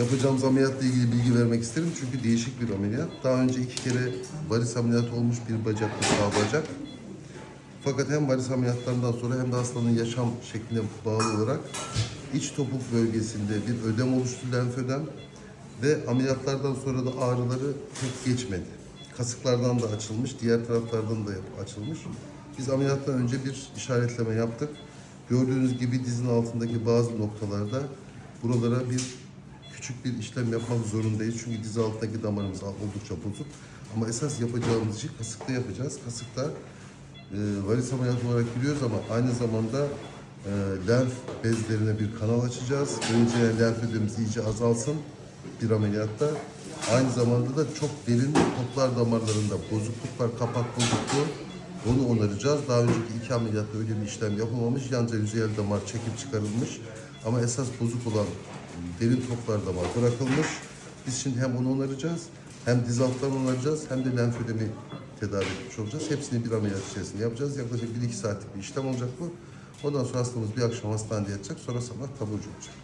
Yapacağımız ameliyatla ilgili bilgi vermek isterim çünkü değişik bir ameliyat. Daha önce iki kere varis ameliyatı olmuş bir bacaklı sağ bacak. Fakat hem varis ameliyatlarından sonra hem de hastanın yaşam şekline bağlı olarak iç topuk bölgesinde bir ödem oluştu lenfödem ve ameliyatlardan sonra da ağrıları pek geçmedi. Kasıklardan da açılmış, diğer taraflardan da açılmış. Biz ameliyattan önce bir işaretleme yaptık. Gördüğünüz gibi dizin altındaki bazı noktalarda buralara bir küçük bir işlem yapmak zorundayız. Çünkü diz altındaki damarımız oldukça bozuk. Ama esas yapacağımız işi kasıkta yapacağız. Kasıkta e, varis ameliyatı olarak biliyoruz ama aynı zamanda e, lenf bezlerine bir kanal açacağız. Önce lenf ödemimiz iyice azalsın bir ameliyatta. Aynı zamanda da çok derin toplar damarlarında bozukluk var, kapak bozukluğu. Onu onaracağız. Daha önceki iki ameliyatta öyle bir işlem yapılmamış. Yalnızca yüzeyel damar çekip çıkarılmış. Ama esas bozuk olan derin toplar damar bırakılmış. Biz şimdi hem onu onaracağız, hem diz altlarını onaracağız, hem de lenfödemi tedavi etmiş olacağız. Hepsini bir ameliyat içerisinde yapacağız. Yaklaşık 1-2 saatlik bir işlem olacak bu. Ondan sonra hastamız bir akşam hastanede yatacak, sonra sabah taburcu olacak.